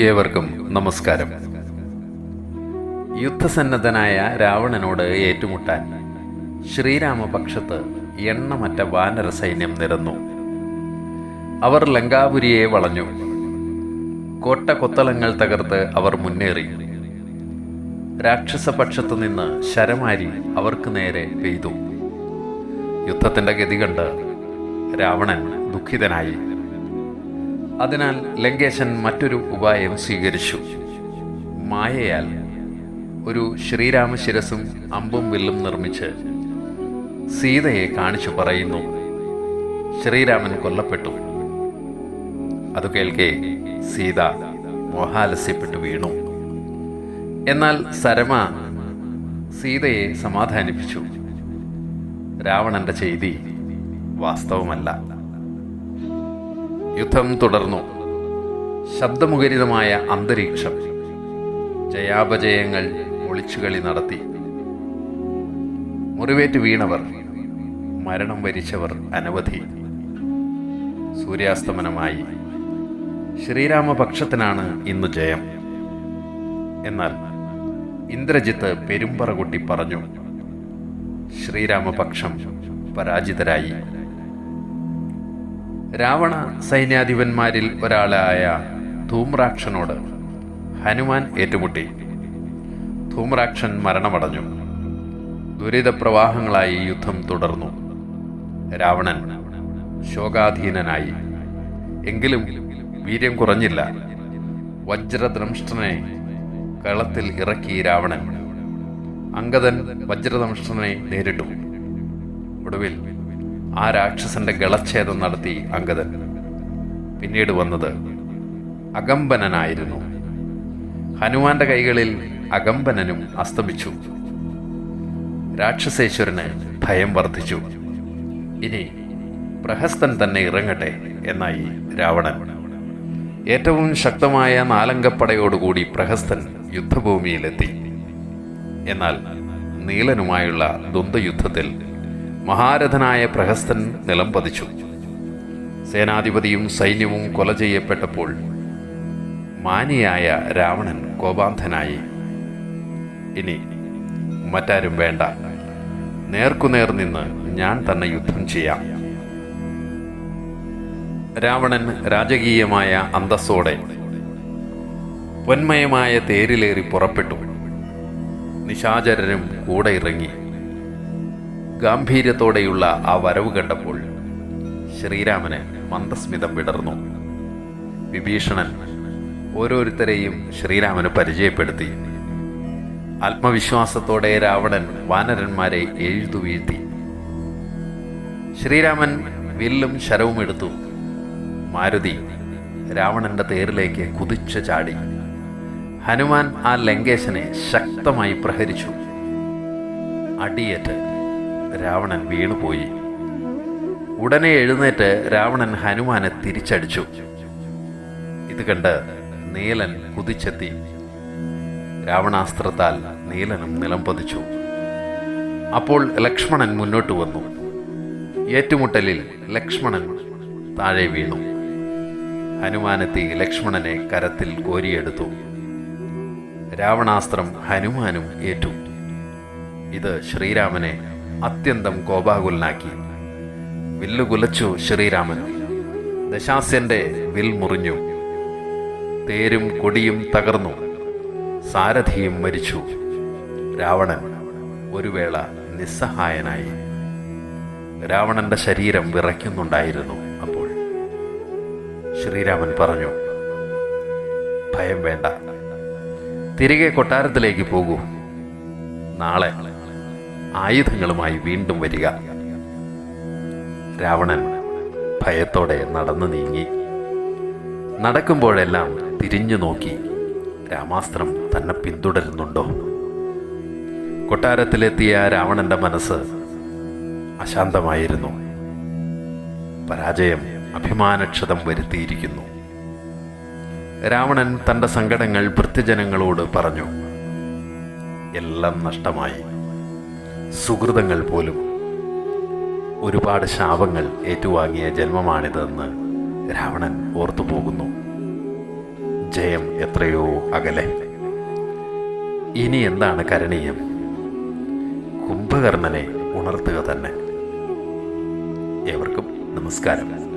ഏവർക്കും നമസ്കാരം. യുദ്ധസന്നദ്ധനായ രാവണനോട് ഏറ്റുമുട്ടാൻ ശ്രീരാമപക്ഷത്ത് എണ്ണമറ്റ വാനര സൈന്യം നിരന്നു. അവർ ലങ്കാപുരിയെ വളഞ്ഞു. കോട്ട കൊത്തളങ്ങൾ തകർത്ത് അവർ മുന്നേറി. രാക്ഷസപക്ഷത്തു നിന്ന് ശരമാരി അവർക്ക് നേരെ പെയ്തു. യുദ്ധത്തിന്റെ ഗതി കണ്ട് രാവണൻ ദുഃഖിതനായി. അതിനാൽ ലങ്കേശൻ മറ്റൊരു ഉപായം സ്വീകരിച്ചു. മായയാൽ ഒരു ശ്രീരാമ ശ്രീരാമശിരസും അമ്പും വില്ലും നിർമ്മിച്ച് സീതയെ കാണിച്ചു പറയുന്നു. ശ്രീരാമൻ കൊല്ലപ്പെട്ടു. അത് കേൾക്കെ സീത മോഹാലസ്യപ്പെട്ടു വീണു. എന്നാൽ സരമ സീതയെ സമാധാനിപ്പിച്ചു. രാവണന്റെ ചെയ്തി വാസ്തവമല്ല. യുദ്ധം തുടർന്നു. ശബ്ദമുഖരിതമായ അന്തരീക്ഷം. ജയാപജയങ്ങൾ ഒളിച്ചുകളി നടത്തി. മുറിവേറ്റ് വീണവർ മരണം വരിച്ചവർ അനവധി. സൂര്യാസ്തമനമായി. ശ്രീരാമപക്ഷത്തിനാണ് ഇന്ന് ജയം. എന്നാൽ ഇന്ദ്രജിത്ത് പെരുമ്പറ കൊട്ടി പറഞ്ഞു ശ്രീരാമപക്ഷം പരാജിതരായി. രാവണ സൈന്യാധിപന്മാരിൽ ഒരാളായ ധൂമ്രാക്ഷനോട് ഹനുമാൻ ഏറ്റുമുട്ടി. ധൂമ്രാക്ഷൻ മരണമടഞ്ഞു. ദുരിതപ്രവാഹങ്ങളായി യുദ്ധം തുടർന്നു. രാവണൻ ശോകാധീനനായി. എങ്കിലും വീര്യം കുറഞ്ഞില്ല. വജ്രദ്രംഷ്ടനെ കളത്തിൽ ഇറക്കി രാവണൻ. അങ്കദൻ വജ്രദംഷ്ടനെ നേരിട്ടു. ഒടുവിൽ ആ രാക്ഷസന്റെ ഗളച്ഛേദം നടത്തി അങ്കദൻ പിന്നീട് വന്നത് അകമ്പനനായിരുന്നു. ഹനുമാന്റെ കൈകളിൽ അകമ്പനനും അസ്തമിച്ചു. രാക്ഷസേശ്വരന് ഭയം വർദ്ധിച്ചു. ഇനി പ്രഹസ്തൻ തന്നെ ഇറങ്ങട്ടെ എന്നായി രാവണൻ. ഏറ്റവും ശക്തമായ നാലംഗപ്പടയോടുകൂടി പ്രഹസ്തൻ യുദ്ധഭൂമിയിലെത്തി. എന്നാൽ നീലനുമായുള്ള ദ്വന്ദ്വയുദ്ധത്തിൽ മഹാരഥനായ പ്രഹസ്തൻ നിലം പതിച്ചു. സേനാധിപതിയും സൈന്യവും കൊല ചെയ്യപ്പെട്ടപ്പോൾ മാനിയായ രാവണൻ കോപാന്ധനായി. ഇനി മറ്റാരും വേണ്ട. നേർക്കുനേർ നിന്ന് ഞാൻ തന്നെ യുദ്ധം ചെയ്യാം. രാവണൻ രാജകീയമായ അന്തസ്സോടെ പൊന്മയമായ തേരിലേറി പുറപ്പെട്ടു. നിശാചരനും കൂടെ ഇറങ്ങി. ഗാംഭീര്യത്തോടെയുള്ള ആ വരവ് കണ്ടപ്പോൾ ശ്രീരാമന് മന്ദസ്മിതം വിടർന്നു. വിഭീഷണൻ ഓരോരുത്തരെയും ശ്രീരാമന് പരിചയപ്പെടുത്തി. ആത്മവിശ്വാസത്തോടെ രാവണൻ വാനരന്മാരെ എഴുതു വീഴ്ത്തി. ശ്രീരാമൻ വില്ലും ശരവും എടുത്തു. മാരുതി രാവണന്റെ തേരിലേക്ക് കുതിച്ചു ചാടി. ഹനുമാൻ ആ ലങ്കേശനെ ശക്തമായി പ്രഹരിച്ചു. അടിയേറ്റ് രാവണൻ വീണുപോയി. ഉടനെ എഴുന്നേറ്റ് രാവണൻ ഹനുമാനെ തിരിച്ചടിച്ചു. ഇത് കണ്ട് നീലൻ കുതിച്ചെത്തി. രാവണാസ്ത്രത്താൽ നീലനും നിലം പതിച്ചു. അപ്പോൾ ലക്ഷ്മണൻ മുന്നോട്ട് വന്നു. ഏറ്റുമുട്ടലിൽ ലക്ഷ്മണൻ താഴെ വീണു. ഹനുമാനെത്തി ലക്ഷ്മണനെ കരത്തിൽ കോരിയെടുത്തു. രാവണാസ്ത്രം ഹനുമാനും ഏറ്റു. ഇത് ശ്രീരാമനെ അത്യന്തം കോപാകുലനാക്കി. വില്ലുകുലച്ചു ശ്രീരാമൻ. ദശാസ്യന്റെ വിൽ മുറിഞ്ഞു. തേരും കൊടിയും തകർന്നു. സാരഥിയും മരിച്ചു. രാവണൻ ഒരു വേള നിസ്സഹായനായി. രാവണന്റെ ശരീരം വിറയ്ക്കുന്നുണ്ടായിരുന്നു അപ്പോൾ. ശ്രീരാമൻ പറഞ്ഞു ഭയം വേണ്ട. തിരികെ കൊട്ടാരത്തിലേക്ക് പോകൂ. നാളെ ആയുധങ്ങളുമായി വീണ്ടും വരിക. രാവണൻ ഭയത്തോടെ നടന്നു നീങ്ങി. നടക്കുമ്പോഴെല്ലാം തിരിഞ്ഞു നോക്കി. രാമാസ്ത്രം തന്നെ പിന്തുടരുന്നുണ്ടോ? കൊട്ടാരത്തിലെത്തിയ രാവണന്റെ മനസ്സ് അശാന്തമായിരുന്നു. പരാജയം അഭിമാനക്ഷതം വരുത്തിയിരിക്കുന്നു. രാവണൻ തന്റെ സങ്കടങ്ങൾ ഭൃത്യജനങ്ങളോട് പറഞ്ഞു. എല്ലാം നഷ്ടമായി. സുഹൃതങ്ങൾ പോലും ഒരുപാട് ശാപങ്ങൾ ഏറ്റുവാങ്ങിയ ജന്മമാണിതെന്ന് രാവണൻ ഓർത്തുപോകുന്നു ജയം എത്രയോ അകലെ. ഇനി എന്താണ് കരണീയം? കുംഭകർണനെ ഉണർത്തുക തന്നെ. ഏവർക്കും നമസ്കാരം.